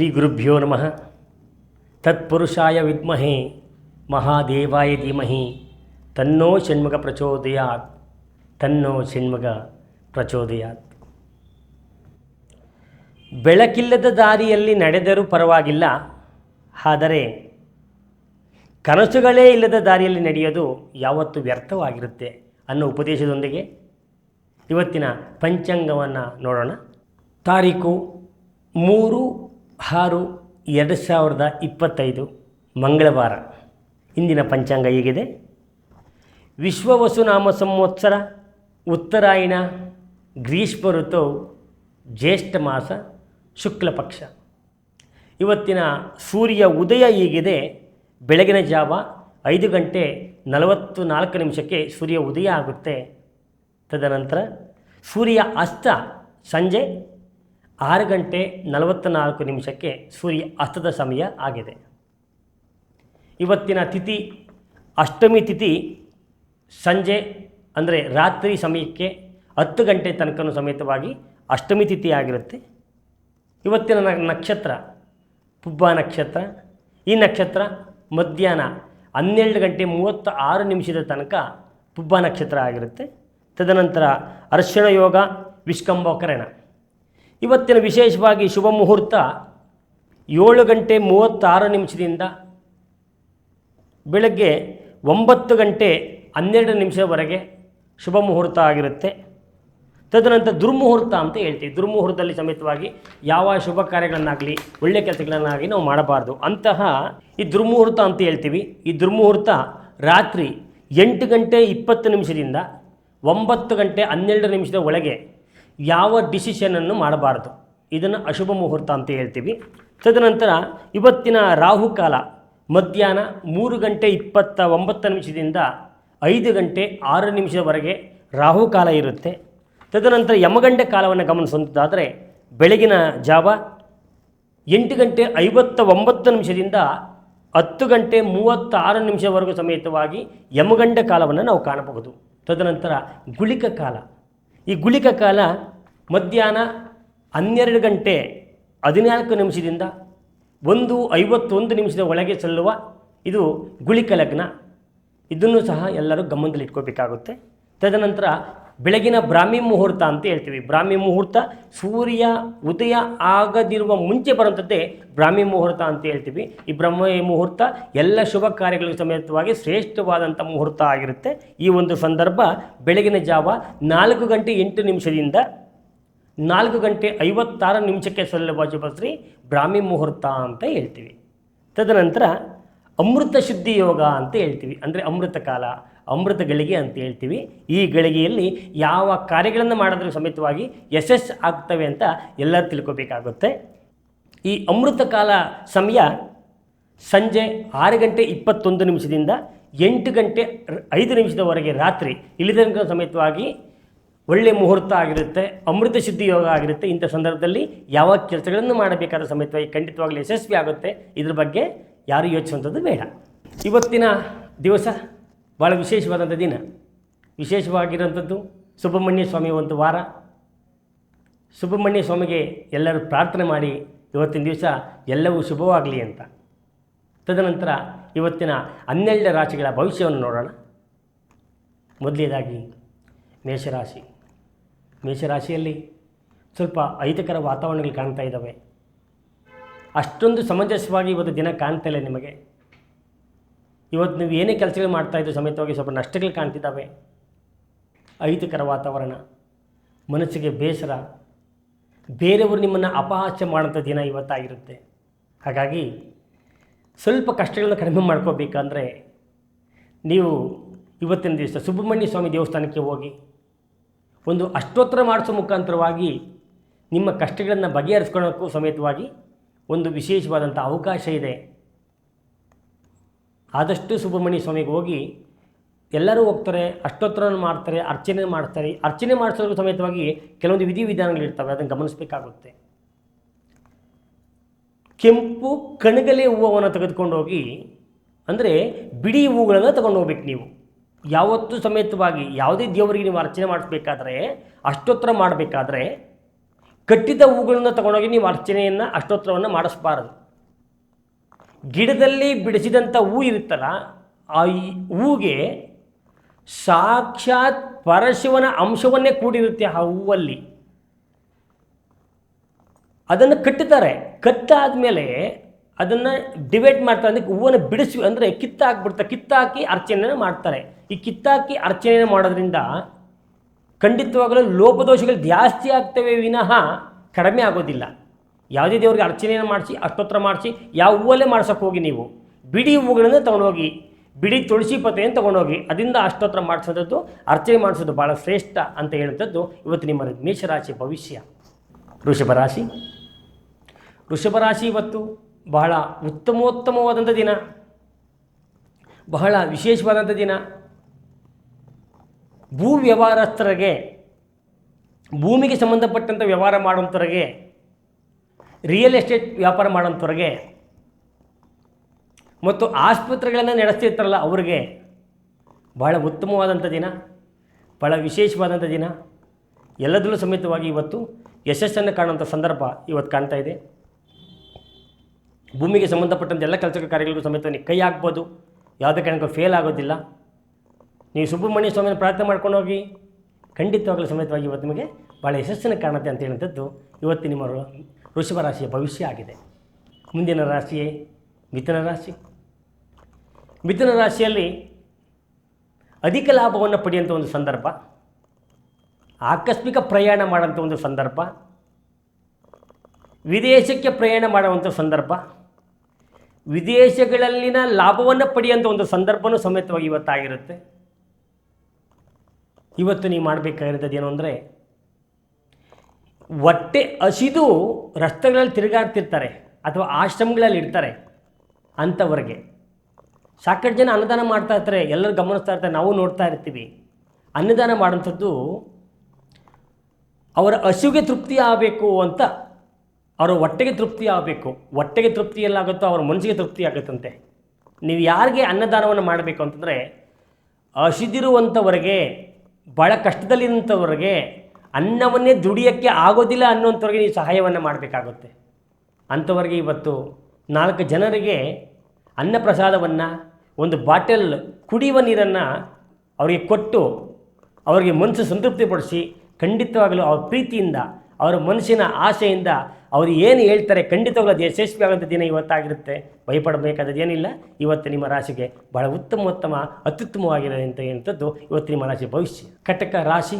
ಶ್ರೀ ಗುರುಭ್ಯೋ ನಮಃ. ತತ್ಪುರುಷಾಯ ವಿದ್ಮಹೆ, ಮಹಾದೇವಾಯ ಧೀಮಹಿ. ತನ್ನೋ ಷಣ್ಮುಖ ಪ್ರಚೋದಯಾತ್, ತನ್ನೋ ಷಣ್ಮುಖ ಪ್ರಚೋದಯಾತ್. ಬೆಳಕಿಲ್ಲದ ದಾರಿಯಲ್ಲಿ ನಡೆದರೂ ಪರವಾಗಿಲ್ಲ, ಆದರೆ ಕನಸುಗಳೇ ಇಲ್ಲದ ದಾರಿಯಲ್ಲಿ ನಡೆಯೋದು ಯಾವತ್ತೂ ವ್ಯರ್ಥವಾಗಿರುತ್ತೆ ಅನ್ನೋ ಉಪದೇಶದೊಂದಿಗೆ ಇವತ್ತಿನ ಪಂಚಾಂಗವನ್ನು ನೋಡೋಣ. ತಾರೀಕು ಮೂರು ಆರು ಎರಡು ಸಾವಿರದ ಇಪ್ಪತ್ತೈದು ಮಂಗಳವಾರ. ಇಂದಿನ ಪಂಚಾಂಗ ಹೀಗಿದೆ? ವಿಶ್ವವಸುನಾಮ ಸಂವತ್ಸರ, ಉತ್ತರಾಯಣ, ಗ್ರೀಷ್ಮ ಋತು, ಜ್ಯೇಷ್ಠ ಮಾಸ, ಶುಕ್ಲ ಪಕ್ಷ. ಇವತ್ತಿನ ಸೂರ್ಯ ಉದಯ ಹೀಗಿದೆ. ಬೆಳಗಿನ ಜಾವ ಐದು ಗಂಟೆ ನಲವತ್ತು ನಾಲ್ಕು ನಿಮಿಷಕ್ಕೆ ಸೂರ್ಯ ಉದಯ ಆಗುತ್ತೆ. ತದನಂತರ ಸೂರ್ಯ ಅಸ್ತ ಸಂಜೆ ಆರು ಗಂಟೆ ನಲವತ್ತ್ನಾಲ್ಕು ನಿಮಿಷಕ್ಕೆ ಸೂರ್ಯ ಅಸ್ತದ ಸಮಯ ಆಗಿದೆ. ಇವತ್ತಿನ ತಿಥಿ ಅಷ್ಟಮಿ ತಿಥಿ ಸಂಜೆ ಅಂದರೆ ರಾತ್ರಿ ಸಮಯಕ್ಕೆ ಹತ್ತು ಗಂಟೆ ತನಕ ಸಮೇತವಾಗಿ ಅಷ್ಟಮಿ ತಿಥಿ ಆಗಿರುತ್ತೆ. ಇವತ್ತಿನ ನಕ್ಷತ್ರ ಪುಬ್ಬ ನಕ್ಷತ್ರ, ಈ ನಕ್ಷತ್ರ ಮಧ್ಯಾಹ್ನ ಹನ್ನೆರಡು ಗಂಟೆ ಮೂವತ್ತ ಆರು ನಿಮಿಷದ ತನಕ ಪುಬ್ಬ ನಕ್ಷತ್ರ ಆಗಿರುತ್ತೆ. ತದನಂತರ ಅರ್ಶನ ಯೋಗ, ವಿಷ್ಕಂಭಕರಣ. ಇವತ್ತಿನ ವಿಶೇಷವಾಗಿ ಶುಭ ಮುಹೂರ್ತ ಏಳು ಗಂಟೆ ಮೂವತ್ತಾರು ನಿಮಿಷದಿಂದ ಬೆಳಗ್ಗೆ ಒಂಬತ್ತು ಗಂಟೆ ಹನ್ನೆರಡು ನಿಮಿಷದವರೆಗೆ ಶುಭ ಮುಹೂರ್ತ ಆಗಿರುತ್ತೆ. ತದನಂತರ ದುರ್ಮುಹೂರ್ತ ಅಂತ ಹೇಳ್ತೀವಿ. ದುರ್ಮುಹೂರ್ತದಲ್ಲಿ ಸಮೇತವಾಗಿ ಯಾವ ಶುಭ ಕಾರ್ಯಗಳನ್ನಾಗಲಿ ಒಳ್ಳೆಯ ಕೆಲಸಗಳನ್ನಾಗಲಿ ನಾವು ಮಾಡಬಾರ್ದು. ಅಂತಹ ಈ ದುರ್ಮುಹೂರ್ತ ಅಂತ ಹೇಳ್ತೀವಿ. ಈ ದುರ್ಮುಹೂರ್ತ ರಾತ್ರಿ ಎಂಟು ಗಂಟೆ ಇಪ್ಪತ್ತು ನಿಮಿಷದಿಂದ ಒಂಬತ್ತು ಗಂಟೆ ಹನ್ನೆರಡು ನಿಮಿಷದ ಒಳಗೆ ಯಾವ ಡಿಸಿಷನನ್ನು ಮಾಡಬಾರದು. ಇದನ್ನು ಅಶುಭ ಮುಹೂರ್ತ ಅಂತ ಹೇಳ್ತೀವಿ. ತದನಂತರ ಇವತ್ತಿನ ರಾಹುಕಾಲ ಮಧ್ಯಾಹ್ನ ಮೂರು ಗಂಟೆ ಇಪ್ಪತ್ತ ಒಂಬತ್ತು ನಿಮಿಷದಿಂದ ಐದು ಗಂಟೆ ಆರು ನಿಮಿಷದವರೆಗೆ ರಾಹುಕಾಲ ಇರುತ್ತೆ. ತದನಂತರ ಯಮಗಂಡ ಕಾಲವನ್ನು ಗಮನಿಸುವಂಥದ್ದಾದರೆ ಬೆಳಗಿನ ಜಾವ ಎಂಟು ಗಂಟೆ ಐವತ್ತ ಒಂಬತ್ತು ನಿಮಿಷದಿಂದ ಹತ್ತು ಗಂಟೆ ಮೂವತ್ತಾರು ನಿಮಿಷವರೆಗೂ ಸಮೇತವಾಗಿ ಯಮಗಂಡ ಕಾಲವನ್ನು ನಾವು ಕಾಣಬಹುದು. ತದನಂತರ ಗುಳಿಕ ಕಾಲ. ಈ ಗುಳಿಕ ಕಾಲ ಮಧ್ಯಾಹ್ನ ಹನ್ನೆರಡು ಗಂಟೆ ಹದಿನಾಲ್ಕು ನಿಮಿಷದಿಂದ ಒಂದು ಐವತ್ತೊಂದು ನಿಮಿಷದ ಒಳಗೆ ಸಲ್ಲುವ ಇದು ಗುಳಿಕ ಲಗ್ನ. ಇದನ್ನು ಸಹ ಎಲ್ಲರೂ ಗಮನದಲ್ಲಿ ಇಟ್ಕೋಬೇಕಾಗುತ್ತೆ ತದನಂತರ ಬೆಳಗಿನ ಬ್ರಾಹ್ಮಿ ಮುಹೂರ್ತ ಅಂತ ಹೇಳ್ತೀವಿ. ಬ್ರಾಹ್ಮಿ ಮುಹೂರ್ತ ಸೂರ್ಯ ಉದಯ ಆಗದಿರುವ ಮುಂಚೆ ಬರುವಂಥದ್ದೇ ಬ್ರಾಹ್ಮಿ ಮುಹೂರ್ತ ಅಂತ ಹೇಳ್ತೀವಿ. ಈ ಬ್ರಹ್ಮ ಮುಹೂರ್ತ ಎಲ್ಲ ಶುಭ ಕಾರ್ಯಗಳಿಗೆ ಸಮೇತವಾಗಿ ಶ್ರೇಷ್ಠವಾದಂಥ ಮುಹೂರ್ತ ಆಗಿರುತ್ತೆ. ಈ ಒಂದು ಸಂದರ್ಭ ಬೆಳಗಿನ ಜಾವ ನಾಲ್ಕು ಗಂಟೆ ಎಂಟು ನಿಮಿಷದಿಂದ ನಾಲ್ಕು ಗಂಟೆ ಐವತ್ತಾರು ನಿಮಿಷಕ್ಕೆ ಸಲ್ಲುವ ಬಸ್ರಿ ಬ್ರಾಹ್ಮಿ ಮುಹೂರ್ತ ಅಂತ ಹೇಳ್ತೀವಿ. ತದನಂತರ ಅಮೃತ ಶುದ್ಧಿ ಯೋಗ ಅಂತ ಹೇಳ್ತೀವಿ. ಅಂದರೆ ಅಮೃತ ಕಾಲ. ಅಮೃತ ಗಳಿಗೆ ಅಂತ ಹೇಳ್ತೀವಿ. ಈ ಗಳಿಗೆಯಲ್ಲಿ ಯಾವ ಕಾರ್ಯಗಳನ್ನು ಮಾಡಿದ್ರೂ ಸಮೇತವಾಗಿ ಯಶಸ್ಸು ಆಗ್ತವೆ ಅಂತ ಎಲ್ಲರೂ ತಿಳ್ಕೊಬೇಕಾಗುತ್ತೆ. ಈ ಅಮೃತ ಕಾಲ ಸಮಯ ಸಂಜೆ ಆರು ಗಂಟೆ ಇಪ್ಪತ್ತೊಂದು ನಿಮಿಷದಿಂದ ಎಂಟು ಗಂಟೆ ಐದು ನಿಮಿಷದವರೆಗೆ ರಾತ್ರಿ. ಇಳಿದ ಸಮೇತವಾಗಿ ಒಳ್ಳೆಯ ಮುಹೂರ್ತ ಆಗಿರುತ್ತೆ, ಅಮೃತ ಶುದ್ಧಿ ಯೋಗ ಆಗಿರುತ್ತೆ. ಇಂಥ ಸಂದರ್ಭದಲ್ಲಿ ಯಾವ ಕೆಲಸಗಳನ್ನು ಮಾಡಬೇಕಾದ ಸಮೇತವಾಗಿ ಖಂಡಿತವಾಗಲೂ ಯಶಸ್ವಿ ಆಗುತ್ತೆ ಇದ್ರ ಬಗ್ಗೆ ಯಾರು ಯೋಚಿಸುವಂಥದ್ದು ಬೇಡ. ಇವತ್ತಿನ ದಿವಸ ಭಾಳ ವಿಶೇಷವಾದಂಥ ದಿನ. ವಿಶೇಷವಾಗಿರುವಂಥದ್ದು ಸುಬ್ರಹ್ಮಣ್ಯ ಸ್ವಾಮಿ ಒಂದು ವಾರ. ಸುಬ್ರಹ್ಮಣ್ಯ ಸ್ವಾಮಿಗೆ ಎಲ್ಲರೂ ಪ್ರಾರ್ಥನೆ ಮಾಡಿ ಇವತ್ತಿನ ದಿವಸ ಎಲ್ಲವೂ ಶುಭವಾಗಲಿ ಅಂತ. ತದನಂತರ ಇವತ್ತಿನ ಹನ್ನೆರಡು ರಾಶಿಗಳ ಭವಿಷ್ಯವನ್ನು ನೋಡೋಣ. ಮೊದಲನೇದಾಗಿ ಮೇಷರಾಶಿ. ಮೇಷರಾಶಿಯಲ್ಲಿ ಸ್ವಲ್ಪ ಅಹಿತಕರ ವಾತಾವರಣಗಳು ಕಾಣ್ತಾ ಇದ್ದಾವೆ. ಅಷ್ಟೊಂದು ಸಮಂಜಸವಾಗಿ ಇವತ್ತು ದಿನ ಕಾಣ್ತಾ ಇಲ್ಲ ನಿಮಗೆ. ಇವತ್ತು ನೀವು ಏನೇ ಕೆಲಸಗಳು ಮಾಡ್ತಾ ಇದ್ದು ಸಮೇತವಾಗಿ ಸ್ವಲ್ಪ ನಷ್ಟಗಳು ಕಾಣ್ತಿದ್ದಾವೆ. ಅಹಿತಕರ ವಾತಾವರಣ, ಮನಸ್ಸಿಗೆ ಬೇಸರ, ಬೇರೆಯವರು ನಿಮ್ಮನ್ನು ಅಪಹಾಸ್ಯ ಮಾಡೋಂಥ ದಿನ ಇವತ್ತಾಗಿರುತ್ತೆ. ಹಾಗಾಗಿ ಸ್ವಲ್ಪ ಕಷ್ಟಗಳನ್ನ ಕಡಿಮೆ ಮಾಡ್ಕೋಬೇಕಂದ್ರೆ ನೀವು ಇವತ್ತಿನ ದಿವಸ ಸುಬ್ರಹ್ಮಣ್ಯ ಸ್ವಾಮಿ ದೇವಸ್ಥಾನಕ್ಕೆ ಹೋಗಿ ಒಂದು ಅಷ್ಟೋತ್ತರ ಮಾಡಿಸೋ ಮುಖಾಂತರವಾಗಿ ನಿಮ್ಮ ಕಷ್ಟಗಳನ್ನು ಬಗೆಹರಿಸ್ಕೊಳ್ಳೋಕ್ಕೂ ಸಮೇತವಾಗಿ ಒಂದು ವಿಶೇಷವಾದಂಥ ಅವಕಾಶ ಇದೆ. ಆದಷ್ಟು ಸುಬ್ರಹ್ಮಣ್ಯ ಸ್ವಾಮಿಗೆ ಹೋಗಿ ಎಲ್ಲರೂ ಹೋಗ್ತಾರೆ ಅಷ್ಟೋತ್ತರನ ಮಾಡ್ತಾರೆ, ಅರ್ಚನೆ ಮಾಡ್ತಾರೆ. ಅರ್ಚನೆ ಮಾಡಿಸೋದ್ರ ಸಮೇತವಾಗಿ ಕೆಲವೊಂದು ವಿಧಿವಿಧಾನಗಳಿರ್ತವೆ ಅದನ್ನು ಗಮನಿಸಬೇಕಾಗುತ್ತೆ. ಕೆಂಪು ಕಣಗಲೆ ಹೂವನ್ನು ತೆಗೆದುಕೊಂಡು ಹೋಗಿ, ಅಂದರೆ ಬಿಡಿ ಹೂಗಳನ್ನು ತಗೊಂಡು ಹೋಗ್ಬೇಕು ನೀವು. ಯಾವತ್ತೂ ಸಮೇತವಾಗಿ ಯಾವುದೇ ದೇವರಿಗೆ ನೀವು ಅರ್ಚನೆ ಮಾಡಿಸ್ಬೇಕಾದ್ರೆ, ಅಷ್ಟೋತ್ತರ ಮಾಡಬೇಕಾದ್ರೆ, ಕಟ್ಟಿದ ಹೂಗಳನ್ನು ತಗೊಂಡೋಗಿ ನೀವು ಅರ್ಚನೆಯನ್ನು, ಅಷ್ಟೋತ್ತರವನ್ನು ಮಾಡಿಸ್ಬಾರದು. ಗಿಡದಲ್ಲಿ ಬಿಡಿಸಿದಂಥ ಹೂ ಇರುತ್ತಲ್ಲ, ಆ ಹೂಗೆ ಸಾಕ್ಷಾತ್ ಪರಶಿವನ ಅಂಶವನ್ನೇ ಕೂಡಿರುತ್ತೆ ಆ ಹೂವಲ್ಲಿ. ಅದನ್ನು ಕಟ್ಟುತ್ತಾರೆ ಕಟ್ಟಾದ ಮೇಲೆ ಅದನ್ನು ಡಿವೈಡ್ ಮಾಡ್ತಾರೆ. ಅಂದರೆ ಹೂವನ್ನು ಬಿಡಿಸಿ, ಅಂದರೆ ಕಿತ್ತಾಕ್ಬಿಡ್ತಾರೆ ಕಿತ್ತಾಕಿ ಅರ್ಚನೆಯನ್ನು ಮಾಡ್ತಾರೆ. ಈ ಕಿತ್ತಾಕಿ ಅರ್ಚನೆಯನ್ನು ಮಾಡೋದ್ರಿಂದ ಖಂಡಿತವಾಗಲೂ ಲೋಪದೋಷಗಳು ಜಾಸ್ತಿ ಆಗ್ತವೆ ವಿನಃ ಕಡಿಮೆ ಆಗೋದಿಲ್ಲ. ಯಾವುದೇ ದೇವರಿಗೆ ಅರ್ಚನೆಯನ್ನು ಮಾಡಿಸಿ, ಅಷ್ಟೋತ್ರ ಮಾಡಿಸಿ, ಯಾವ ಹೂವಲ್ಲೇ ಮಾಡ್ಸೋಕೆ ಹೋಗಿ ನೀವು, ಬಿಡಿ ಹೂವುಗಳನ್ನು ತೊಗೊಂಡೋಗಿ, ಬಿಡಿ ತುಳಸಿ ಪತ್ರೆಯನ್ನು ತೊಗೊಂಡೋಗಿ, ಅದರಿಂದ ಅಷ್ಟೋತ್ರ ಮಾಡಿಸೋದದ್ದು, ಅರ್ಚನೆ ಮಾಡಿಸೋದು ಭಾಳ ಶ್ರೇಷ್ಠ ಅಂತ ಹೇಳುವಂಥದ್ದು ಇವತ್ತು ನಿಮ್ಮ ಮೇಷರಾಶಿ ಭವಿಷ್ಯ. ವೃಷಭ ರಾಶಿ. ವೃಷಭ ರಾಶಿ ಇವತ್ತು ಬಹಳ ಉತ್ತಮೋತ್ತಮವಾದಂಥ ದಿನ. ಬಹಳ ವಿಶೇಷವಾದಂಥ ದಿನ. ಭೂ ವ್ಯವಹಾರಸ್ಥರಿಗೆ, ಭೂಮಿಗೆ ಸಂಬಂಧಪಟ್ಟಂಥ ವ್ಯವಹಾರ ಮಾಡುವಂಥವ್ರಿಗೆ ರಿಯಲ್ ಎಸ್ಟೇಟ್ ವ್ಯಾಪಾರ ಮಾಡೋಂಥವ್ರಿಗೆ ಮತ್ತು ಆಸ್ಪತ್ರೆಗಳನ್ನು ನಡೆಸ್ತಿರ್ತಾರಲ್ಲ ಅವ್ರಿಗೆ ಬಹಳ ಉತ್ತಮವಾದಂಥ ದಿನ, ಬಹಳ ವಿಶೇಷವಾದಂಥ ದಿನ. ಎಲ್ಲದರಲ್ಲೂ ಸಮೇತವಾಗಿ ಇವತ್ತು ಯಶಸ್ಸನ್ನು ಕಾಣುವಂಥ ಸಂದರ್ಭ ಇವತ್ತು ಕಾಣ್ತಾ ಇದೆ. ಭೂಮಿಗೆ ಸಂಬಂಧಪಟ್ಟಂಥ ಎಲ್ಲ ಕೆಲಸ ಕಾರ್ಯಗಳಿಗೂ ಸಮೇತ ನೀವು ಕೈ ಹಾಕ್ಬೋದು. ಯಾವುದೇ ಕಾರಣಕ್ಕೂ ಫೇಲ್ ಆಗೋದಿಲ್ಲ. ನೀವು ಸುಬ್ರಹ್ಮಣ್ಯ ಸ್ವಾಮಿಯನ್ನು ಪ್ರಾರ್ಥನೆ ಮಾಡ್ಕೊಂಡು ಹೋಗಿ, ಖಂಡಿತವಾಗಲೂ ಸಮೇತವಾಗಿ ಇವತ್ತು ನಿಮಗೆ ಭಾಳ ಯಶಸ್ಸನ್ನು ಕಾಣುತ್ತೆ ಅಂತ ಹೇಳುವಂಥದ್ದು ಇವತ್ತು ನಿಮ್ಮ ವೃಷಭ ರಾಶಿಯ ಭವಿಷ್ಯ ಆಗಿದೆ. ಮುಂದಿನ ರಾಶಿಯೇ ಮಿಥುನ ರಾಶಿ. ಮಿಥುನ ರಾಶಿಯಲ್ಲಿ ಅಧಿಕ ಲಾಭವನ್ನು ಪಡೆಯುವಂಥ ಒಂದು ಸಂದರ್ಭ. ಆಕಸ್ಮಿಕ ಪ್ರಯಾಣ ಮಾಡೋಂಥ ಒಂದು ಸಂದರ್ಭ. ವಿದೇಶಕ್ಕೆ ಪ್ರಯಾಣ ಮಾಡುವಂಥ ಸಂದರ್ಭ. ವಿದೇಶಗಳಲ್ಲಿನ ಲಾಭವನ್ನು ಪಡೆಯುವಂಥ ಒಂದು ಸಂದರ್ಭವೂ ಸಮೇತವಾಗಿ ಇವತ್ತಾಗಿರುತ್ತೆ. ಇವತ್ತು ನೀವು ಮಾಡಬೇಕಾಗಿರೋದು ಏನು ಅಂದರೆ ಹೊಟ್ಟೆ ಹಸಿದು ರಸ್ತೆಗಳಲ್ಲಿ ತಿರುಗಾಡ್ತಿರ್ತಾರೆ ಅಥವಾ ಆಶ್ರಮಗಳಲ್ಲಿ ಇರ್ತಾರೆ ಅಂಥವ್ರಿಗೆ. ಸಾಕಷ್ಟು ಜನ ಅನ್ನದಾನ ಮಾಡ್ತಾ ಇರ್ತಾರೆ, ಎಲ್ಲರೂ ಗಮನಿಸ್ತಾ ಇರ್ತಾರೆ, ನಾವು ನೋಡ್ತಾ ಇರ್ತೀವಿ. ಅನ್ನದಾನ ಮಾಡೋಂಥದ್ದು ಅವರ ಹಸುವಿಗೆ ತೃಪ್ತಿ ಆಗಬೇಕು ಅಂತ, ಅವರ ಹೊಟ್ಟೆಗೆ ತೃಪ್ತಿ ಆಗಬೇಕು. ಹೊಟ್ಟೆಗೆ ತೃಪ್ತಿ ಎಲ್ಲಾಗುತ್ತೋ ಅವರ ಮನಸ್ಸಿಗೆ ತೃಪ್ತಿ ಆಗುತ್ತಂತೆ. ನೀವು ಯಾರಿಗೆ ಅನ್ನದಾನವನ್ನು ಮಾಡಬೇಕು ಅಂತಂದರೆ, ಹಸಿದಿರುವಂಥವರಿಗೆ ಭಾಳ ಕಷ್ಟದಲ್ಲಿರುವಂಥವ್ರಿಗೆ ಅನ್ನವನ್ನೇ ದುಡಿಯೋಕ್ಕೆ ಆಗೋದಿಲ್ಲ ಅನ್ನೋಂಥವ್ರಿಗೆ ನೀವು ಸಹಾಯವನ್ನು ಮಾಡಬೇಕಾಗುತ್ತೆ. ಅಂಥವ್ರಿಗೆ ಇವತ್ತು ನಾಲ್ಕು ಜನರಿಗೆ ಅನ್ನಪ್ರಸಾದವನ್ನು, ಒಂದು ಬಾಟಲ್ ಕುಡಿಯುವ ನೀರನ್ನು ಅವರಿಗೆ ಕೊಟ್ಟು ಅವರಿಗೆ ಮನಸ್ಸು ಸಂತೃಪ್ತಿಪಡಿಸಿ ಖಂಡಿತವಾಗಲೂ ಅವ್ರ ಪ್ರೀತಿಯಿಂದ, ಅವರ ಮನಸ್ಸಿನ ಆಸೆಯಿಂದ ಅವರು ಏನು ಹೇಳ್ತಾರೆ ಖಂಡಿತವಾಗಲೂ ಅದು ಯಶಸ್ವಿ ಆಗೋಂಥ ದಿನ ಇವತ್ತಾಗಿರುತ್ತೆ. ಭಯಪಡಬೇಕಾದದ್ದು ಏನಿಲ್ಲ. ಇವತ್ತು ನಿಮ್ಮ ರಾಶಿಗೆ ಬಹಳ ಉತ್ತಮ ಉತ್ತಮ ಅತ್ಯುತ್ತಮವಾಗಿರೋದಂಥ ಅಂತ ಹೇಳುವಂಥದ್ದು ಇವತ್ತು ನಿಮ್ಮ ರಾಶಿ ಭವಿಷ್ಯ. ಕಟಕ ರಾಶಿ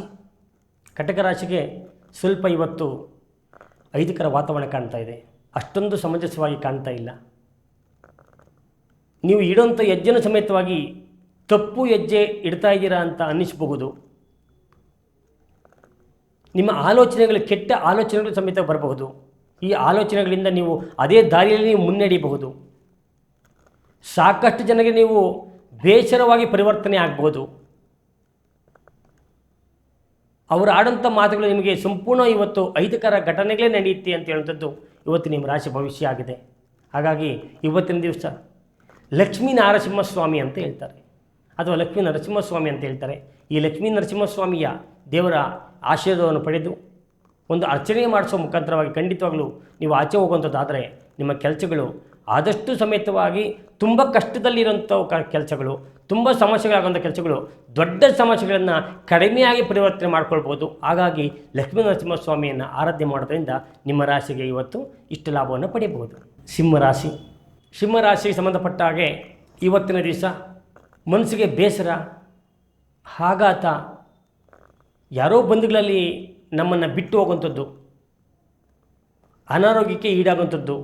ಕಟಕ ರಾಶಿಗೆ ಸ್ವಲ್ಪ ಇವತ್ತು ಐದಕರ ವಾತಾವರಣ ಕಾಣ್ತಾ ಇದೆ. ಅಷ್ಟೊಂದು ಸಮಂಜಸವಾಗಿ ಕಾಣ್ತಾ ಇಲ್ಲ. ನೀವು ಇಡೋಂಥ ಹೆಜ್ಜೆನ ಸಮೇತವಾಗಿ ತಪ್ಪು ಹೆಜ್ಜೆ ಇಡ್ತಾ ಇದ್ದೀರಾ ಅಂತ ಅನ್ನಿಸ್ಬಹುದು. ನಿಮ್ಮ ಆಲೋಚನೆಗಳು, ಕೆಟ್ಟ ಆಲೋಚನೆಗಳು ಸಮೇತ ಬರಬಹುದು. ಈ ಆಲೋಚನೆಗಳಿಂದ ನೀವು ಅದೇ ದಾರಿಯಲ್ಲಿ ನೀವು ಮುನ್ನಡೆಯಬಹುದು. ಸಾಕಷ್ಟು ಜನರಿಗೆ ನೀವು ಬೇಸರವಾಗಿ ಪರಿವರ್ತನೆ ಆಗಬಹುದು. ಅವರು ಆಡುವಂಥ ಮಾತುಗಳು ನಿಮಗೆ ಸಂಪೂರ್ಣ ಇವತ್ತು ಐದಕರ ಘಟನೆಗಳೇ ನಡೆಯುತ್ತೆ ಅಂತ ಹೇಳುವಂಥದ್ದು ಇವತ್ತು ನಿಮ್ಮ ರಾಶಿ ಭವಿಷ್ಯ ಆಗಿದೆ. ಹಾಗಾಗಿ ಇವತ್ತಿನ ದಿವಸ ಲಕ್ಷ್ಮೀ ನರಸಿಂಹಸ್ವಾಮಿ ಅಂತ ಹೇಳ್ತಾರೆ. ಅಥವಾ ಲಕ್ಷ್ಮೀ ನರಸಿಂಹಸ್ವಾಮಿ ಅಂತ ಹೇಳ್ತಾರೆ. ಈ ಲಕ್ಷ್ಮೀ ನರಸಿಂಹಸ್ವಾಮಿಯ ದೇವರ ಆಶೀರ್ವಾದವನ್ನು ಪಡೆದು ಒಂದು ಅರ್ಚನೆ ಮಾಡಿಸುವ ಮುಖಾಂತರವಾಗಿ ಖಂಡಿತವಾಗಲೂ ನೀವು ಆಚೆ ಹೋಗುವಂಥದ್ದಾದರೆ ನಿಮ್ಮ ಕೆಲಸಗಳು ಆದಷ್ಟು ಸಮೇತವಾಗಿ ತುಂಬ ಕಷ್ಟದಲ್ಲಿರುವಂಥ ಕೆಲಸಗಳು ತುಂಬ ಸಮಸ್ಯೆಗಳಾಗುವಂಥ ಕೆಲಸಗಳು ದೊಡ್ಡ ಸಮಸ್ಯೆಗಳನ್ನು ಕಡಿಮೆಯಾಗಿ ಪರಿವರ್ತನೆ ಮಾಡ್ಕೊಳ್ಬೋದು. ಹಾಗಾಗಿ ಲಕ್ಷ್ಮೀ ನರಸಿಂಹಸ್ವಾಮಿಯನ್ನು ಆರಾಧನೆ ಮಾಡೋದರಿಂದ ನಿಮ್ಮ ರಾಶಿಗೆ ಇವತ್ತು ಇಷ್ಟು ಲಾಭವನ್ನು ಪಡೆಯಬಹುದು ಸಿಂಹರಾಶಿ ಸಿಂಹರಾಶಿಗೆ ಸಂಬಂಧಪಟ್ಟ ಹಾಗೆ ಇವತ್ತಿನ ದಿವಸ ಮನಸ್ಸಿಗೆ ಬೇಸರ, ಆಘಾತ, ಯಾರೋ ಬಂಧುಗಳಲ್ಲಿ ನಮ್ಮನ್ನು ಬಿಟ್ಟು ಹೋಗುವಂಥದ್ದು, ಅನಾರೋಗ್ಯಕ್ಕೆ ಈಡಾಗುವಂಥದ್ದು,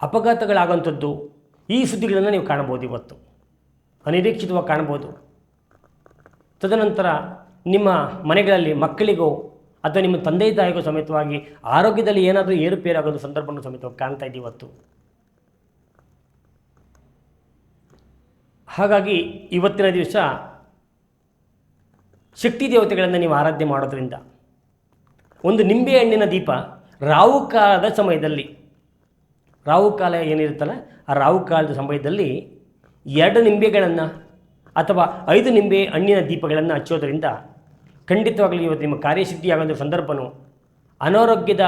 ಅಪಘಾತಗಳಾಗುವಂಥದ್ದು ಈ ಸುದ್ದಿಗಳನ್ನು ನೀವು ಕಾಣಬಹುದು ಇವತ್ತು. ಅನಿರೀಕ್ಷಿತವಾಗಿ ಕಾಣ್ಬೋದು ತದನಂತರ ನಿಮ್ಮ ಮನೆಗಳಲ್ಲಿ ಮಕ್ಕಳಿಗೂ ಅಥವಾ ನಿಮ್ಮ ತಂದೆ ತಾಯಿಗೂ ಸಮೇತವಾಗಿ ಆರೋಗ್ಯದಲ್ಲಿ ಏನಾದರೂ ಏರುಪೇರಾಗೋದು ಸಂದರ್ಭವನ್ನು ಸಮೇತವಾಗಿ ಕಾಣ್ತಾ ಇದ್ದೀವಿ ಇವತ್ತು. ಹಾಗಾಗಿ ಇವತ್ತಿನ ದಿವಸ ಶಕ್ತಿ ದೇವತೆಗಳನ್ನು ನೀವು ಆರಾಧನೆ ಮಾಡೋದ್ರಿಂದ ಒಂದು ನಿಂಬೆ ಹಣ್ಣಿನ ದೀಪ ರಾವು ಕಾಲದ ಸಮಯದಲ್ಲಿ ರಾವು ಕಾಲ ಏನಿರುತ್ತಲ್ಲ, ಆ ರಾವು ಕಾಲದ ಸಮಯದಲ್ಲಿ ಎರಡು ನಿಂಬೆಗಳನ್ನು ಅಥವಾ ಐದು ನಿಂಬೆ ಹಣ್ಣಿನ ದೀಪಗಳನ್ನು ಹಚ್ಚೋದ್ರಿಂದ ಖಂಡಿತವಾಗಲೂ ಇವತ್ತು ನಿಮ್ಮ ಕಾರ್ಯಸಿದ್ಧಿ ಆಗೋಂಥ ಸಂದರ್ಭನೂ, ಅನಾರೋಗ್ಯದ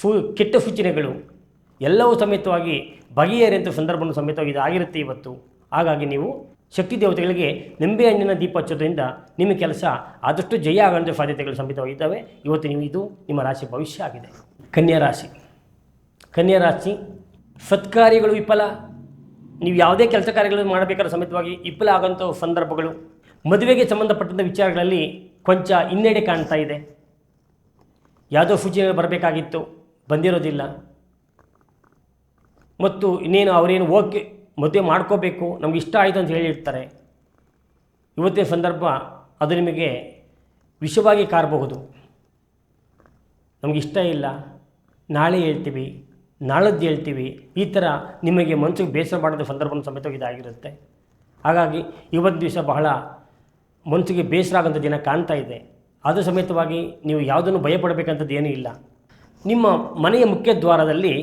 ಸೂ ಕೆಟ್ಟ ಸೂಚನೆಗಳು ಎಲ್ಲವೂ ಸಮೇತವಾಗಿ ಬಗೆಹರಿಯಂಥ ಸಂದರ್ಭನೂ ಸಮೇತವಾಗಿ ಇದಾಗಿರುತ್ತೆ ಇವತ್ತು. ಹಾಗಾಗಿ ನೀವು ಶಕ್ತಿ ದೇವತೆಗಳಿಗೆ ನಿಂಬೆ ಹಣ್ಣಿನ ದೀಪ ಹಚ್ಚೋದ್ರಿಂದ ನಿಮ್ಮ ಕೆಲಸ ಆದಷ್ಟು ಜಯ ಆಗುವಂಥ ಸಾಧ್ಯತೆಗಳು ಸಮೇತವಾಗಿದ್ದಾವೆ. ಇವತ್ತು ನೀವು ಇದು ನಿಮ್ಮ ರಾಶಿ ಭವಿಷ್ಯ ಆಗಿದೆ. ಕನ್ಯಾ ರಾಶಿ. ಕನ್ಯಾ ರಾಶಿ ಸತ್ಕಾರ್ಯಗಳು ವಿಫಲ. ನೀವು ಯಾವುದೇ ಕೆಲಸ ಕಾರ್ಯಗಳನ್ನು ಮಾಡಬೇಕಾದ್ರೆ ಸಮೇತವಾಗಿ ಆಗೋಂಥ ಸಂದರ್ಭಗಳು. ಮದುವೆಗೆ ಸಂಬಂಧಪಟ್ಟಂಥ ವಿಚಾರಗಳಲ್ಲಿ ಕೊಂಚ ಹಿನ್ನಡೆ ಕಾಣ್ತಾ ಇದೆ. ಯಾವುದೋ ಸೂಚನೆಗಳು ಬರಬೇಕಾಗಿತ್ತು, ಬಂದಿರೋದಿಲ್ಲ. ಮತ್ತು ಇನ್ನೇನು ಅವರೇನು ಓಕೆ, ಮದುವೆ ಮಾಡ್ಕೋಬೇಕು, ನಮ್ಗೆ ಇಷ್ಟ ಆಯಿತು ಅಂತ ಹೇಳಿರ್ತಾರೆ. ಇವತ್ತಿನ ಸಂದರ್ಭ ಅದು ನಿಮಗೆ ವಿಷವಾಗಿ ಕಾರಬಹುದು. ನಮಗಿಷ್ಟ ಇಲ್ಲ. ನಾಳೆ ಹೇಳ್ತೀವಿ. ನಾಳದ್ದು ಹೇಳ್ತೀವಿ, ಈ ಥರ ನಿಮಗೆ ಮನಸ್ಸಿಗೆ ಬೇಸರ ಮಾಡಿದ ಸಂದರ್ಭ ಸಮೇತ ಇದಾಗಿರುತ್ತೆ ಹಾಗಾಗಿ ಇವತ್ತು ದಿವಸ ಬಹಳ ಮನಸ್ಸಿಗೆ ಬೇಸರ ಆಗೋಂಥ ದಿನ ಕಾಣ್ತಾ ಇದೆ. ಅದು ಸಮೇತವಾಗಿ ನೀವು ಯಾವುದನ್ನು ಭಯಪಡಬೇಕಂಥದ್ದು ಏನೂ ಇಲ್ಲ. ನಿಮ್ಮ ಮನೆಯ ಮುಖ್ಯ ದ್ವಾರದಲ್ಲಿ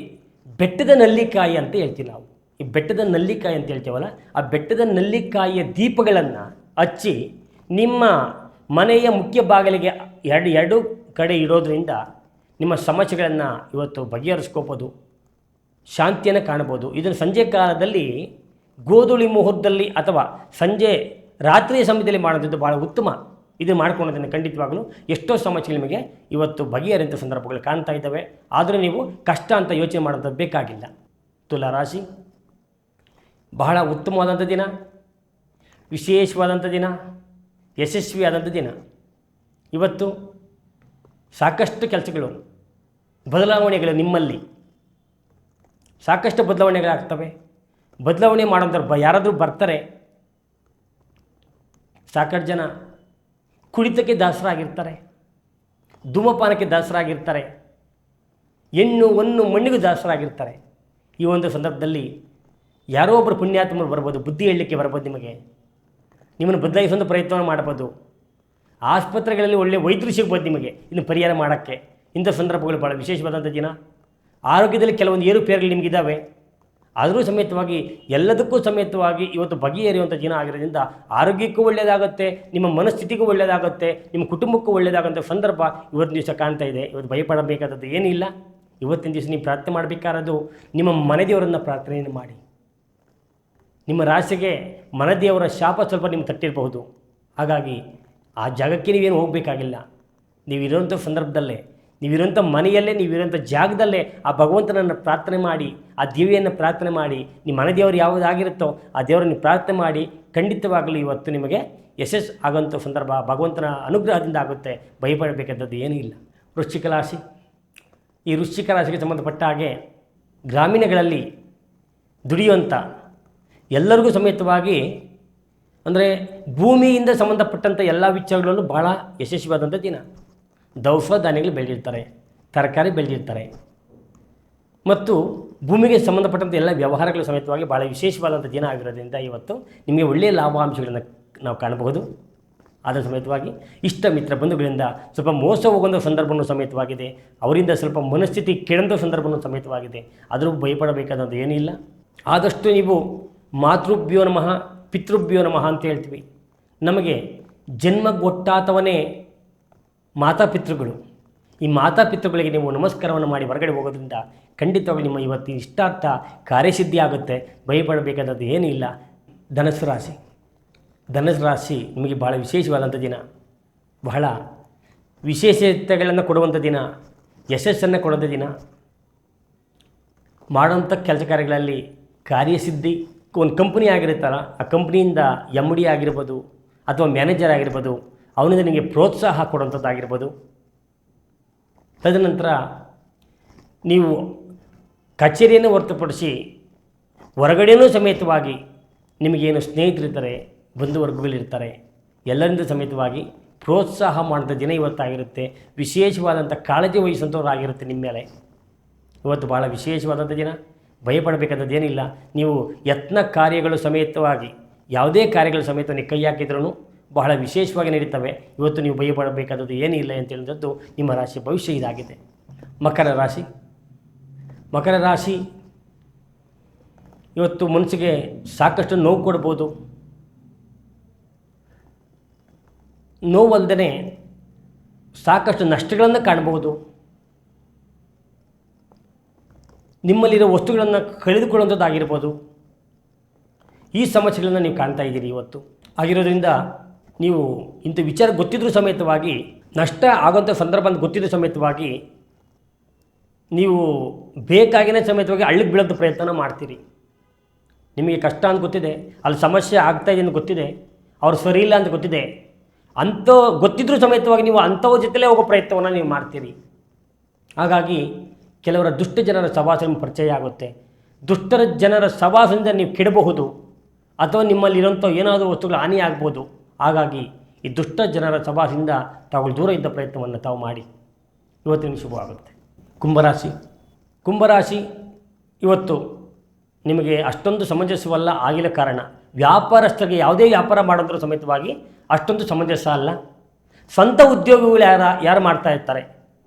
ಬೆಟ್ಟದ ನಲ್ಲಿಕಾಯಿ ಅಂತ ಹೇಳ್ತೀವಿ ನಾವು. ಈ ಬೆಟ್ಟದ ನಲ್ಲಿಕಾಯಿ ಅಂತ ಹೇಳ್ತೀವಲ್ಲ, ಆ ಬೆಟ್ಟದ ನಲ್ಲಿಕಾಯಿಯ ದೀಪಗಳನ್ನು ಹಚ್ಚಿ ನಿಮ್ಮ ಮನೆಯ ಮುಖ್ಯ ಬಾಗಿಲಿಗೆ ಎರಡು ಎರಡು ಕಡೆ ಇಡೋದ್ರಿಂದ ನಿಮ್ಮ ಸಮಸ್ಯೆಗಳನ್ನು ಇವತ್ತು ಬಗೆಹರಿಸ್ಕೋಬೋದು. ಶಾಂತಿಯನ್ನು ಕಾಣ್ಬೋದು ಇದನ್ನು ಸಂಜೆ ಕಾಲದಲ್ಲಿ ಗೋಧುಳಿ ಮುಹೂರ್ತದಲ್ಲಿ ಅಥವಾ ಸಂಜೆ ರಾತ್ರಿಯ ಸಮಯದಲ್ಲಿ ಮಾಡೋದಿದ್ದು ಭಾಳ ಉತ್ತಮ. ಇದು ಮಾಡ್ಕೊಳ್ಳೋದನ್ನು ಖಂಡಿತವಾಗಲೂ ಎಷ್ಟೋ ಸಮಸ್ಯೆ ನಿಮಗೆ ಇವತ್ತು ಬಗೆಹರಿಯಂಥ ಸಂದರ್ಭಗಳು ಕಾಣ್ತಾ ಇದ್ದಾವೆ. ಆದರೂ ನೀವು ಕಷ್ಟ ಅಂತ ಯೋಚನೆ ಮಾಡೋದು ಬೇಕಾಗಿಲ್ಲ. ತುಲಾ ರಾಶಿ ಬಹಳ ಉತ್ತಮವಾದಂಥ ದಿನ, ವಿಶೇಷವಾದಂಥ ದಿನ, ಯಶಸ್ವಿಯಾದಂಥ ದಿನ. ಇವತ್ತು ಸಾಕಷ್ಟು ಕೆಲಸಗಳು, ಬದಲಾವಣೆಗಳು ನಿಮ್ಮಲ್ಲಿ. ಸಾಕಷ್ಟು ಬದಲಾವಣೆಗಳಾಗ್ತವೆ. ಬದಲಾವಣೆ ಮಾಡೋಂಥವ್ರು ಬ ಯಾರಾದರೂ ಬರ್ತಾರೆ. ಸಾಕಷ್ಟು ಜನ ಕುಡಿತಕ್ಕೆ ದಾಸರಾಗಿರ್ತಾರೆ. ಧೂಮಪಾನಕ್ಕೆ ದಾಸರಾಗಿರ್ತಾರೆ. ಹೆಣ್ಣು ಒಂದು ಮಣ್ಣಿಗೂ ದಾಸರಾಗಿರ್ತಾರೆ. ಈ ಒಂದು ಸಂದರ್ಭದಲ್ಲಿ ಯಾರೋ ಒಬ್ಬರು ಪುಣ್ಯಾತ್ಮರು ಬರ್ಬೋದು, ಬುದ್ಧಿ ಹೇಳಲಿಕ್ಕೆ ಬರ್ಬೋದು ನಿಮಗೆ. ನಿಮ್ಮನ್ನು ಬದಲಾಯಿಸುವಂಥ ಪ್ರಯತ್ನವನ್ನು ಮಾಡ್ಬೋದು. ಆಸ್ಪತ್ರೆಗಳಲ್ಲಿ ಒಳ್ಳೆಯ ವೈದ್ಯರು ಸಿಗ್ಬೋದು ನಿಮಗೆ, ಇನ್ನು ಪರಿಹಾರ ಮಾಡೋಕ್ಕೆ. ಇಂಥ ಸಂದರ್ಭಗಳು ಭಾಳ ವಿಶೇಷವಾದಂಥ ದಿನ. ಆರೋಗ್ಯದಲ್ಲಿ ಕೆಲವೊಂದು ಏರುಪೇರುಗಳು ನಿಮಗಿದ್ದಾವೆ ಆದರೂ ಸಮೇತವಾಗಿ ಎಲ್ಲದಕ್ಕೂ ಸಮೇತವಾಗಿ ಇವತ್ತು ಬಗೆಹರಿಯುವಂಥ ದಿನ ಆಗಿರೋದ್ರಿಂದ ಆರೋಗ್ಯಕ್ಕೂ ಒಳ್ಳೆಯದಾಗುತ್ತೆ ನಿಮ್ಮ ಮನಸ್ಥಿತಿಗೂ ಒಳ್ಳೆಯದಾಗುತ್ತೆ ನಿಮ್ಮ ಕುಟುಂಬಕ್ಕೂ ಒಳ್ಳೆಯದಾಗಂಥ ಸಂದರ್ಭ ಇವತ್ತಿನ ದಿವಸ ಕಾಣ್ತಾ ಇದೆ. ಇವತ್ತು ಭಯಪಡಬೇಕಾದದ್ದು ಏನಿಲ್ಲ. ಇವತ್ತಿನ ದಿವಸ ನೀವು ಪ್ರಾರ್ಥನೆ ಮಾಡಬೇಕಾರದು ನಿಮ್ಮ ಮನೆದೇವರನ್ನು ಪ್ರಾರ್ಥನೆಯನ್ನು ಮಾಡಿ. ನಿಮ್ಮ ರಾಶಿಗೆ ಮನದೇವರ ಶಾಪ ಸ್ವಲ್ಪ ನಿಮ್ಗೆ ತಟ್ಟಿರಬಹುದು. ಹಾಗಾಗಿ ಆ ಜಾಗಕ್ಕೆ ನೀವೇನು ಹೋಗಬೇಕಾಗಿಲ್ಲ. ನೀವಿರೋಂಥ ಸಂದರ್ಭದಲ್ಲೇ ನೀವಿರೋಂಥ ಮನೆಯಲ್ಲೇ ನೀವಿರುವಂಥ ಜಾಗದಲ್ಲೇ ಆ ಭಗವಂತನನ್ನು ಪ್ರಾರ್ಥನೆ ಮಾಡಿ, ಆ ದೇವಿಯನ್ನು ಪ್ರಾರ್ಥನೆ ಮಾಡಿ, ನಿಮ್ಮ ಮನೆ ದೇವರು ಯಾವುದಾಗಿರುತ್ತೋ ಆ ದೇವರನ್ನು ಪ್ರಾರ್ಥನೆ ಮಾಡಿ, ಖಂಡಿತವಾಗಲೂ ಇವತ್ತು ನಿಮಗೆ ಯಶಸ್ಸು ಆಗುವಂಥ ಸಂದರ್ಭ ಭಗವಂತನ ಅನುಗ್ರಹದಿಂದ ಆಗುತ್ತೆ. ಭಯಪಡಬೇಕಾದದ್ದು ಏನೂ ಇಲ್ಲ. ವೃಶ್ಚಿಕ ರಾಶಿ. ಈ ವೃಶ್ಚಿಕ ರಾಶಿಗೆ ಸಂಬಂಧಪಟ್ಟ ಹಾಗೆ ಗ್ರಾಮೀಣಗಳಲ್ಲಿ ದುಡಿಯುವಂಥ ಎಲ್ಲರಿಗೂ ಸಮೇತವಾಗಿ ಅಂದರೆ ಭೂಮಿಯಿಂದ ಸಂಬಂಧಪಟ್ಟಂಥ ಎಲ್ಲ ವಿಚಾರಗಳಲ್ಲೂ ಭಾಳ ಯಶಸ್ವಿಯಾದಂಥ ದಿನ. ದವಸ ಧಾನ್ಯಗಳು ಬೆಳೆದಿರ್ತಾರೆ, ತರಕಾರಿ ಬೆಳೆದಿರ್ತಾರೆ. ಮತ್ತು ಭೂಮಿಗೆ ಸಂಬಂಧಪಟ್ಟಂಥ ಎಲ್ಲ ವ್ಯವಹಾರಗಳ ಸಮೇತವಾಗಿ ಭಾಳ ವಿಶೇಷವಾದಂಥ ದಿನ ಆಗಿರೋದ್ರಿಂದ ಇವತ್ತು ನಿಮಗೆ ಒಳ್ಳೆಯ ಲಾಭಾಂಶಗಳನ್ನು ನಾವು ಕಾಣಬಹುದು. ಅದರ ಸಮೇತವಾಗಿ ಇಷ್ಟ ಮಿತ್ರ ಬಂಧುಗಳಿಂದ ಸ್ವಲ್ಪ ಮೋಸ ಹೋಗುವಂಥ ಸಂದರ್ಭವೂ ಸಮೇತವಾಗಿದೆ. ಅವರಿಂದ ಸ್ವಲ್ಪ ಮನಸ್ಥಿತಿ ಕೆಡಂಥ ಸಂದರ್ಭವೂ ಸಮೇತವಾಗಿದೆ. ಅದರೂ ಭಯಪಡಬೇಕಾದಂಥ ಏನಿಲ್ಲ ಆದಷ್ಟು ನೀವು ಮಾತೃಭ್ಯೋ ನಮಃ, ಪಿತೃಭ್ಯೋ ನಮಃ ಅಂತ ಹೇಳ್ತೀವಿ. ನಮಗೆ ಜನ್ಮ ಜನ್ಮಗೊಟ್ಟಾತವನೇ ಮಾತಾಪಿತೃಗಳು. ಈ ಮಾತಾಪಿತೃಗಳಿಗೆ ನೀವು ನಮಸ್ಕಾರವನ್ನು ಮಾಡಿ ಹೊರಗಡೆ ಹೋಗೋದ್ರಿಂದ ಖಂಡಿತವಾಗಿ ನಿಮ್ಮ ಇವತ್ತು ಇಷ್ಟಾರ್ಥ ಕಾರ್ಯಸಿದ್ಧಿ ಆಗುತ್ತೆ. ಭಯಪಡಬೇಕಾದದ್ದು ಏನೂ ಇಲ್ಲ. ಧನಸ್ಸು ರಾಶಿ. ಧನಸ್ಸು ರಾಶಿ ನಿಮಗೆ ಭಾಳ ವಿಶೇಷವಾದಂಥ ದಿನ. ಬಹಳ ವಿಶೇಷತೆಗಳನ್ನು ಕೊಡುವಂಥ ದಿನ. ಯಶಸ್ಸನ್ನು ಕೊಡುವಂಥ ದಿನ. ಮಾಡುವಂಥ ಕೆಲಸ ಕಾರ್ಯಗಳಲ್ಲಿ ಕಾರ್ಯಸಿದ್ಧಿ ಒಂದು ಕಂಪ್ನಿ ಆಗಿರುತ್ತಲ್ಲ ಆ ಕಂಪ್ನಿಯಿಂದ ಎಂ ಡಿ ಆಗಿರ್ಬೋದು ಅಥವಾ ಮ್ಯಾನೇಜರ್ ಆಗಿರ್ಬೋದು ಅವನಿಂದ ನಿಮಗೆ ಪ್ರೋತ್ಸಾಹ ಕೊಡುವಂಥದ್ದಾಗಿರ್ಬೋದು. ತದನಂತರ ನೀವು ಕಚೇರಿಯನ್ನು ಹೊರತುಪಡಿಸಿ ಹೊರಗಡೆಯೂ ಸಮೇತವಾಗಿ ನಿಮಗೇನು ಸ್ನೇಹಿತರಿರ್ತಾರೆ ಬಂಧುವರ್ಗಗಳಿರ್ತಾರೆ, ಎಲ್ಲರಿಂದ ಸಮೇತವಾಗಿ ಪ್ರೋತ್ಸಾಹ ಮಾಡಿದ ದಿನ ಇವತ್ತಾಗಿರುತ್ತೆ. ವಿಶೇಷವಾದಂಥ ಕಾಳಜಿ ವಹಿಸುವಂಥವ್ರಾಗಿರುತ್ತೆ ನಿಮ್ಮ ಮೇಲೆ. ಇವತ್ತು ಭಾಳ ವಿಶೇಷವಾದಂಥ ದಿನ. ಭಯಪಡಬೇಕಾದದ್ದು ಏನಿಲ್ಲ ನೀವು ಯತ್ನ ಕಾರ್ಯಗಳು ಸಮೇತವಾಗಿ, ಯಾವುದೇ ಕಾರ್ಯಗಳ ಸಮೇತ ನೀವು ಕೈ ಹಾಕಿದ್ರೂ ಬಹಳ ವಿಶೇಷವಾಗಿ ನಡೀತವೆ. ಇವತ್ತು ನೀವು ಭಯಪಡಬೇಕಾದದ್ದು ಏನಿಲ್ಲ ಅಂತ ಹೇಳಿದದ್ದು ನಿಮ್ಮ ರಾಶಿ ಭವಿಷ್ಯ ಇದಾಗಿದೆ. ಮಕರ ರಾಶಿ. ಮಕರ ರಾಶಿ ಇವತ್ತು ಮನಸ್ಸಿಗೆ ಸಾಕಷ್ಟು ನೋವು ಕೊಡ್ಬೋದು. ನೋವಲ್ಲದೆ ಸಾಕಷ್ಟು ನಷ್ಟಗಳನ್ನು ಕಾಣಬಹುದು ನಿಮ್ಮಲ್ಲಿರೋ ವಸ್ತುಗಳನ್ನು ಕಳೆದುಕೊಳ್ಳುವಂಥದ್ದಾಗಿರ್ಬೋದು. ಈ ಸಮಸ್ಯೆಗಳನ್ನು ನೀವು ಕಾಣ್ತಾ ಇದ್ದೀರಿ ಇವತ್ತು. ಆಗಿರೋದ್ರಿಂದ ನೀವು ಇಂಥ ವಿಚಾರ ಗೊತ್ತಿದ್ದರೂ ಸಮೇತವಾಗಿ, ನಷ್ಟ ಆಗೋಂಥ ಸಂದರ್ಭ ಅಂತ ಸಮೇತವಾಗಿ, ನೀವು ಬೇಕಾಗಿನೇ ಸಮೇತವಾಗಿ ಹಳ್ಳಿಗೆ ಬೀಳೋಂಥ ಪ್ರಯತ್ನ ಮಾಡ್ತೀರಿ. ನಿಮಗೆ ಕಷ್ಟ ಅಂತ ಗೊತ್ತಿದೆ, ಅಲ್ಲಿ ಸಮಸ್ಯೆ ಆಗ್ತಾ ಇದೆ ಅಂತ ಗೊತ್ತಿದೆ, ಅವ್ರು ಸರಿ ಇಲ್ಲ ಅಂತ ಗೊತ್ತಿದೆ, ಅಂಥ ಗೊತ್ತಿದ್ದರೂ ಸಮೇತವಾಗಿ ನೀವು ಅಂಥವ್ರ ಜೊತೆಲೇ ಹೋಗೋ ಪ್ರಯತ್ನವನ್ನು ನೀವು ಮಾಡ್ತೀರಿ. ಹಾಗಾಗಿ ಕೆಲವರ ದುಷ್ಟ ಜನರ ಸವಾಸ ನಿಮ್ಗೆ ಪರಿಚಯ ಆಗುತ್ತೆ. ದುಷ್ಟರ ಜನರ ಸವಾಸದಿಂದ ನೀವು ಕೆಡಬಹುದು, ಅಥವಾ ನಿಮ್ಮಲ್ಲಿರೋಂಥ ಏನಾದರೂ ವಸ್ತುಗಳು ಹಾನಿ ಆಗ್ಬೋದು. ಹಾಗಾಗಿ ಈ ದುಷ್ಟ ಜನರ ಸಭಾದಿಂದ ತಾವು ದೂರ ಇದ್ದ ಪ್ರಯತ್ನವನ್ನು ತಾವು ಮಾಡಿ. ಇವತ್ತಿನ ಶುಭವಾಗುತ್ತೆ. ಕುಂಭರಾಶಿ. ಕುಂಭರಾಶಿ ಇವತ್ತು ನಿಮಗೆ ಅಷ್ಟೊಂದು ಸಮಂಜಸವಲ್ಲ ಆಗಿಲ್ಲ ಕಾರಣ. ವ್ಯಾಪಾರಸ್ಥರಿಗೆ ಯಾವುದೇ ವ್ಯಾಪಾರ ಮಾಡೋದ್ರ ಸಮೇತವಾಗಿ ಅಷ್ಟೊಂದು ಸಮಂಜಸ ಅಲ್ಲ. ಸ್ವಂತ ಉದ್ಯೋಗಿಗಳು ಯಾರ, ಯಾರು ಮಾಡ್ತಾ ಇರ್ತಾರೆ?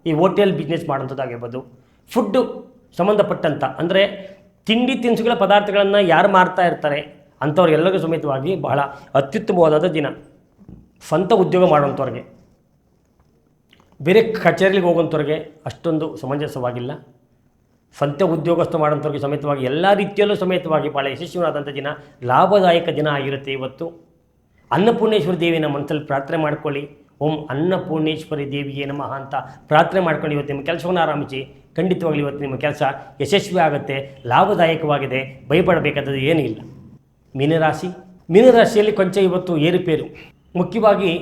ಈ ಹೋಟೆಲ್ ಬಿಸ್ನೆಸ್ ಮಾಡೋಂಥದ್ದಾಗಿರ್ಬೋದು ಫುಡ್ಡು ಸಂಬಂಧಪಟ್ಟಂಥ ಅಂದರೆ ತಿಂಡಿ ತಿನಿಸುಗಳ ಪದಾರ್ಥಗಳನ್ನು ಯಾರು ಮಾಡ್ತಾ ಇರ್ತಾರೆ? ಅಂಥವ್ರಿಗೆಲ್ಲರಿಗೂ ಸಮೇತವಾಗಿ ಬಹಳ ಅತ್ಯುತ್ತಮವಾದ ದಿನ. ಸ್ವಂತ ಉದ್ಯೋಗ ಮಾಡುವಂಥವ್ರಿಗೆ, ಬೇರೆ ಕಚೇರಿಗೆ ಹೋಗುವಂಥವ್ರಿಗೆ ಅಷ್ಟೊಂದು ಸಮಂಜಸವಾಗಿಲ್ಲ. ಸ್ವಂತ ಉದ್ಯೋಗಸ್ಥ ಮಾಡುವಂಥವ್ರಿಗೆ ಸಮೇತವಾಗಿ ಎಲ್ಲ ರೀತಿಯಲ್ಲೂ ಸಮೇತವಾಗಿ ಭಾಳ ಯಶಸ್ವಿಯಾದಂಥ ದಿನ, ಲಾಭದಾಯಕ ದಿನ ಆಗಿರುತ್ತೆ ಇವತ್ತು. ಅನ್ನಪೂರ್ಣೇಶ್ವರಿ ದೇವಿನ ಮನಸ್ಸಲ್ಲಿ ಪ್ರಾರ್ಥನೆ ಮಾಡ್ಕೊಳ್ಳಿ. ಓಂ ಅನ್ನಪೂರ್ಣೇಶ್ವರಿ ದೇವಿಯೇ ನಮಃ ಅಂತ ಪ್ರಾರ್ಥನೆ ಮಾಡ್ಕೊಂಡು ಇವತ್ತು ನಿಮ್ಮ ಕೆಲಸವನ್ನು ಆರಂಭಿಸಿ, ಖಂಡಿತವಾಗಲಿ ಇವತ್ತು ನಿಮ್ಮ ಕೆಲಸ ಯಶಸ್ವಿ ಆಗುತ್ತೆ ಲಾಭದಾಯಕವಾಗಿದೆ, ಭಯಪಡಬೇಕಾದದ್ದು ಏನೂ ಇಲ್ಲ. ಮೀನರಾಶಿ. ಮೀನರಾಶಿಯಲ್ಲಿ ಕೊಂಚ ಇವತ್ತು ಏರುಪೇರು. ಮುಖ್ಯವಾಗಿ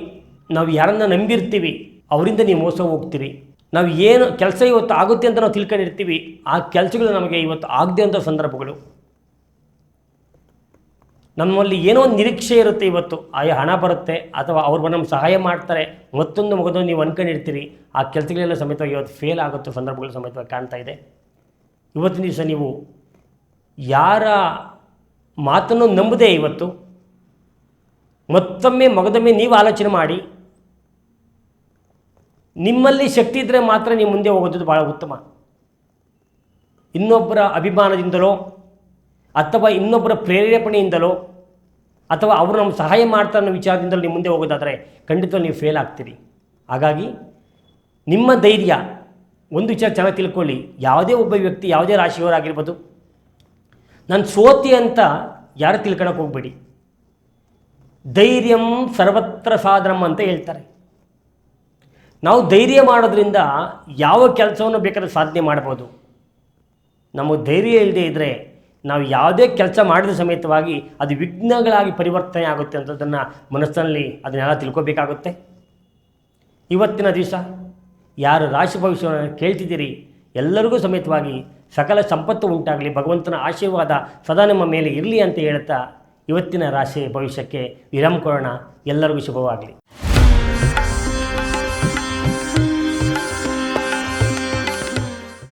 ನಾವು ಯಾರನ್ನ ನಂಬಿರ್ತೀವಿ, ಅವರಿಂದ ನೀವು ಮೋಸ ಹೋಗ್ತೀರಿ. ನಾವು ಏನು ಕೆಲಸ ಇವತ್ತು ಆಗುತ್ತೆ ಅಂತ ನಾವು ತಿಳ್ಕೊಂಡಿರ್ತೀವಿ, ಆ ಕೆಲಸಗಳು ನಮಗೆ ಇವತ್ತು ಆಗದೆ ಅಂತ ಸಂದರ್ಭಗಳು. ನಮ್ಮಲ್ಲಿ ಏನೋ ಒಂದು ನಿರೀಕ್ಷೆ ಇರುತ್ತೆ ಇವತ್ತು. ಆಯಾ ಹಣ ಬರುತ್ತೆ, ಅಥವಾ ಅವ್ರು ನಮ್ಗೆ ಸಹಾಯ ಮಾಡ್ತಾರೆ, ಮತ್ತೊಂದು ಮಗದೊಂದು ನೀವು ಅನ್ಕೊಂಡಿರ್ತೀರಿ, ಆ ಕೆಲಸಗಳೆಲ್ಲ ಸಮೇತವಾಗಿ ಇವತ್ತು ಫೇಲ್ ಆಗುತ್ತೋ ಸಂದರ್ಭಗಳು ಸಮೇತವಾಗಿ ಕಾಣ್ತಾ ಇದೆ. ಇವತ್ತಿನ ದಿವಸ ನೀವು ಯಾರ ಮಾತನ್ನು ನಂಬದೆ ಇವತ್ತು. ಮತ್ತೊಮ್ಮೆ ಮಗದೊಮ್ಮೆ ನೀವು ಆಲೋಚನೆ ಮಾಡಿ. ನಿಮ್ಮಲ್ಲಿ ಶಕ್ತಿ ಇದ್ದರೆ ಮಾತ್ರ ನೀವು ಮುಂದೆ ಹೋಗೋದು ಭಾಳ ಉತ್ತಮ. ಇನ್ನೊಬ್ಬರ ಅಭಿಮಾನದಿಂದಲೋ, ಅಥವಾ ಇನ್ನೊಬ್ಬರ ಪ್ರೇರೇಪಣೆಯಿಂದಲೋ, ಅಥವಾ ಅವರು ನಮ್ಗೆ ಸಹಾಯ ಮಾಡ್ತಾರೆ ಅನ್ನೋ ವಿಚಾರದಿಂದಲೂ ನೀವು ಮುಂದೆ ಹೋಗೋದಾದರೆ ಖಂಡಿತ ನೀವು ಫೇಲ್ ಆಗ್ತೀರಿ. ಹಾಗಾಗಿ ನಿಮ್ಮ ಧೈರ್ಯ, ಒಂದು ವಿಚಾರ ಚೆನ್ನಾಗಿ ತಿಳ್ಕೊಳ್ಳಿ. ಯಾವುದೇ ಒಬ್ಬ ವ್ಯಕ್ತಿ ಯಾವುದೇ ರಾಶಿಯವರಾಗಿರ್ಬೋದು ನಾನು ಸೋತಿ ಅಂತ ಯಾರು ತಿಳ್ಕೊಳಕ್ಕೆ ಹೋಗ್ಬೇಡಿ. ಧೈರ್ಯಂ ಸರ್ವತ್ರ ಸಾಧನಂ ಅಂತ ಹೇಳ್ತಾರೆ. ನಾವು ಧೈರ್ಯ ಮಾಡೋದ್ರಿಂದ ಯಾವ ಕೆಲಸವನ್ನು ಬೇಕಾದ್ರೆ ಸಾಧನೆ ಮಾಡ್ಬೋದು. ನಮಗೆ ಧೈರ್ಯ ಇಲ್ಲದೆ ಇದ್ದರೆ ನಾವು ಯಾವುದೇ ಕೆಲಸ ಮಾಡಿದ ಸಮೇತವಾಗಿ ಅದು ವಿಘ್ನಗಳಾಗಿ ಪರಿವರ್ತನೆ ಆಗುತ್ತೆ ಅಂತದನ್ನು ಮನಸ್ಸಿನಲ್ಲಿ ಅದನ್ನೆಲ್ಲ ತಿಳ್ಕೊಬೇಕಾಗುತ್ತೆ. ಇವತ್ತಿನ ದಿವಸ ಯಾರು ರಾಶಿ ಭವಿಷ್ಯವನ್ನು ಕೇಳ್ತಿದ್ದೀರಿ ಎಲ್ಲರಿಗೂ ಸಮೇತವಾಗಿ ಸಕಲ ಸಂಪತ್ತು ಉಂಟಾಗಲಿ, ಭಗವಂತನ ಆಶೀರ್ವಾದ ಸದಾ ನಮ್ಮ ಮೇಲೆ ಇರಲಿ ಅಂತ ಹೇಳ್ತಾ ಇವತ್ತಿನ ರಾಶಿ ಭವಿಷ್ಯಕ್ಕೆ ವಿರಾಮ ಕೊಡೋಣ. ಎಲ್ಲರಿಗೂ ಶುಭವಾಗಲಿ.